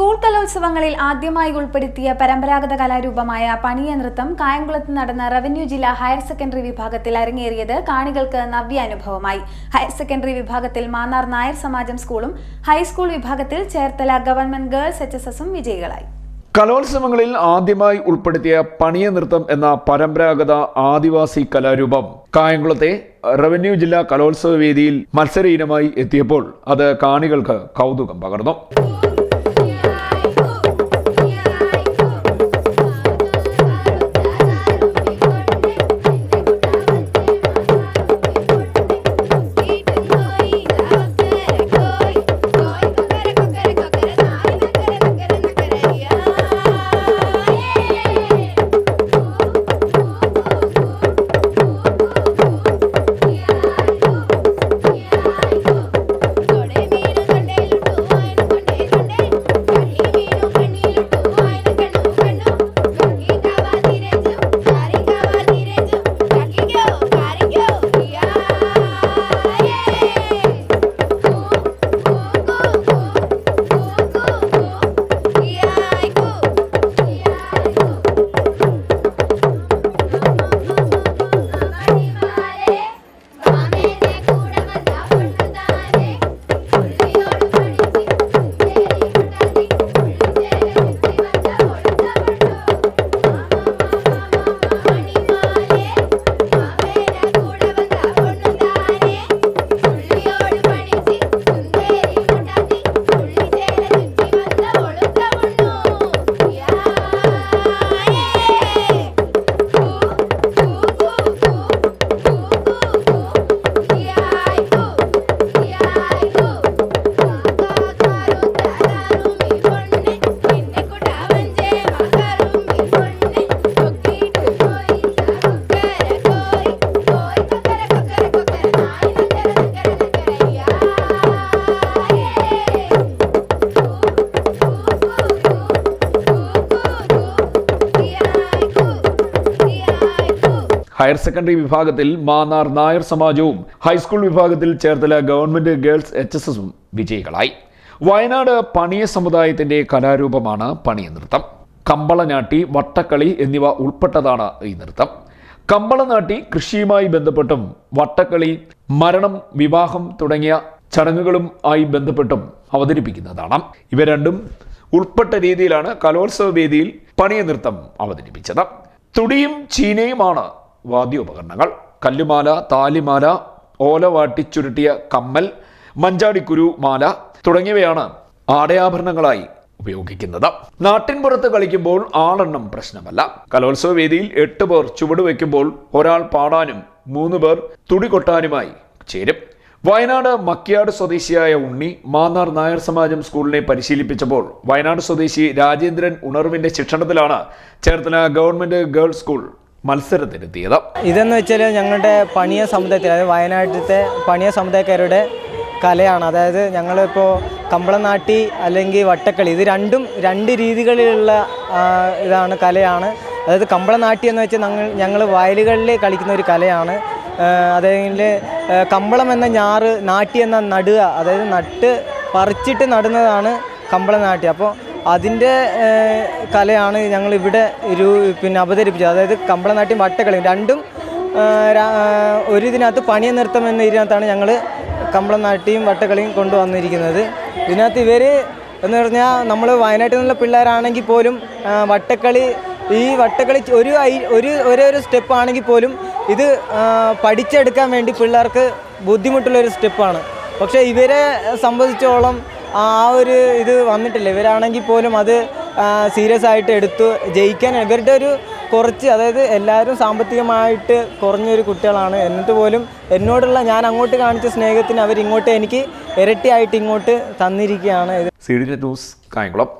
School കലോത്സവങ്ങളിൽ ആദ്യമായി ഉൾപ്പെടുത്തിയ പരമ്പരാഗത കലാരൂപമായ പണിയ നൃത്തം കായംകുളത്ത് നടന്ന റവന്യൂ ജില്ലാ ഹയർ സെക്കൻഡറി വിഭാഗത്തിൽ അരങ്ങേറിയത് കാണികൾക്ക് നവ്യാനുഭവമായി. ഹയർ സെക്കൻഡറി വിഭാഗത്തിൽ മാന്നാർ നായർ സമാജം സ്കൂളും ഹൈസ്കൂൾ വിഭാഗത്തിൽ Cherthala government girls H S എസും വിജയികളായി. കലോത്സവങ്ങളിൽ ആദ്യമായി ഉൾപ്പെടുത്തിയ പണിയ നൃത്തം എന്ന പരമ്പരാഗത ആദിവാസി കലാരൂപം കായംകുളത്തെ റവന്യൂ ജില്ലാ കലോത്സവ വേദിയിൽ മത്സര ഇനമായി എത്തിയപ്പോൾ അത് കാണികൾക്ക് കൗതുകം പകർന്നു. ഹയർ സെക്കൻഡറി വിഭാഗത്തിൽ മാന്നാർ നായർ സമാജവും ഹൈസ്കൂൾ വിഭാഗത്തിൽ Cherthala government girls H S എസും വിജയികളായി. വയനാട് പണിയ സമുദായത്തിന്റെ കലാരൂപമാണ് പണിയ നൃത്തം. കമ്പളനാട്ടി വട്ടക്കളി എന്നിവ ഉൾപ്പെട്ടതാണ് ഈ നൃത്തം. കമ്പളനാട്ടി കൃഷിയുമായി ബന്ധപ്പെട്ടും വട്ടക്കളി മരണം വിവാഹം തുടങ്ങിയ ചടങ്ങുകളും ആയി ബന്ധപ്പെട്ടും അവതരിപ്പിക്കുന്നതാണ്. ഇവ രണ്ടും ഉൾപ്പെട്ട രീതിയിലാണ് കലോത്സവ വേദിയിൽ പണിയ നൃത്തം അവതരിപ്പിച്ചത്. തുടിയും ചീനയുമാണ് വാദ്യോപകരണങ്ങൾ കല്ലുമാല താലിമാല ഓല വാട്ടി ചുരുട്ടിയ കമ്മൽ മഞ്ചാടിക്കുരു മാല തുടങ്ങിയവയാണ് ആടയാഭരണങ്ങളായി ഉപയോഗിക്കുന്നത്. നാട്ടിൻപുറത്ത് കളിക്കുമ്പോൾ ആളെണ്ണം പ്രശ്നമല്ല. കലോത്സവ വേദിയിൽ എട്ട് പേർ ചുവട് വയ്ക്കുമ്പോൾ ഒരാൾ പാടാനും മൂന്ന് പേർ തുടി കൊട്ടാനുമായി ചേരും. വയനാട് മക്കിയാട് സ്വദേശിയായ ഉണ്ണി മാന്നാർ നായർ സമാജം സ്കൂളിനെ പരിശീലിപ്പിച്ചപ്പോൾ വയനാട് സ്വദേശി രാജേന്ദ്രൻ ഉണർവിന്റെ ശിക്ഷണത്തിലാണ് ചേർത്തല ഗവൺമെന്റ് ഗേൾസ് സ്കൂൾ മത്സരത്തിനെത്തിയത്. ഇതെന്ന് വെച്ചാൽ ഞങ്ങളുടെ പണിയ സമുദായത്തിൽ അതായത് വയനാട്ടിലത്തെ പണിയ സമുദായക്കാരുടെ കലയാണ്. അതായത് ഞങ്ങളിപ്പോൾ കമ്പളനാട്ടി അല്ലെങ്കിൽ വട്ടക്കളി ഇത് രണ്ടും രണ്ട് രീതികളിലുള്ള ഇതാണ് കലയാണ്. അതായത് കമ്പളനാട്ടി എന്ന് വെച്ചാൽ ഞങ്ങൾ ഞങ്ങൾ വയലുകളിൽ കളിക്കുന്ന ഒരു കലയാണ്. അതായത് കമ്പളം എന്ന ഞാറ് നാട്ടി എന്ന നടുക അതായത് നട്ട് പറിച്ചിട്ട് നടുന്നതാണ് കമ്പളനാട്ടി. അപ്പോൾ അതിന്റെ കലയാണ് ഞങ്ങളിവിടെ ഒരു പിന്നെ അവതരിപ്പിച്ചത്. അതായത് കമ്പളനാട്ടിയും വട്ടക്കളിയും രണ്ടും ഒരു ഇതിനകത്ത് പണിയ നൃത്തം എന്ന ഇതിനകത്താണ് ഞങ്ങൾ കമ്പളനാട്ടിയും വട്ടക്കളിയും കൊണ്ടുവന്നിരിക്കുന്നത്. ഇതിനകത്ത് ഇവർ എന്ന് പറഞ്ഞാൽ നമ്മൾ വയനാട്ടിൽ നിന്നുള്ള പിള്ളേരാണെങ്കിൽ പോലും വട്ടക്കളി ഈ വട്ടക്കളി ഒരു ഒരു ഒരേ ഒരു സ്റ്റെപ്പാണെങ്കിൽ പോലും ഇത് പഠിച്ചെടുക്കാൻ വേണ്ടി പിള്ളേർക്ക് ബുദ്ധിമുട്ടുള്ളൊരു സ്റ്റെപ്പാണ്. പക്ഷേ ഇവരെ സംബന്ധിച്ചോളം ആ ഒരു ഇത് വന്നിട്ടില്ല. ഇവരാണെങ്കിൽ പോലും അത് സീരിയസ് ആയിട്ട് എടുത്തു ജയിക്കാൻ. ഇവരുടെ ഒരു കുറച്ച് അതായത് എല്ലാവരും സാമ്പത്തികമായിട്ട് കുറഞ്ഞൊരു കുട്ടികളാണ്. എന്നിട്ട് പോലും എന്നോടുള്ള ഞാൻ അങ്ങോട്ട് കാണിച്ച സ്നേഹത്തിന് അവരിങ്ങോട്ട് എനിക്ക് ഇരട്ടിയായിട്ട് ഇങ്ങോട്ട് തന്നിരിക്കുകയാണ്. ഇത് ന്യൂസ് കായംകുളം.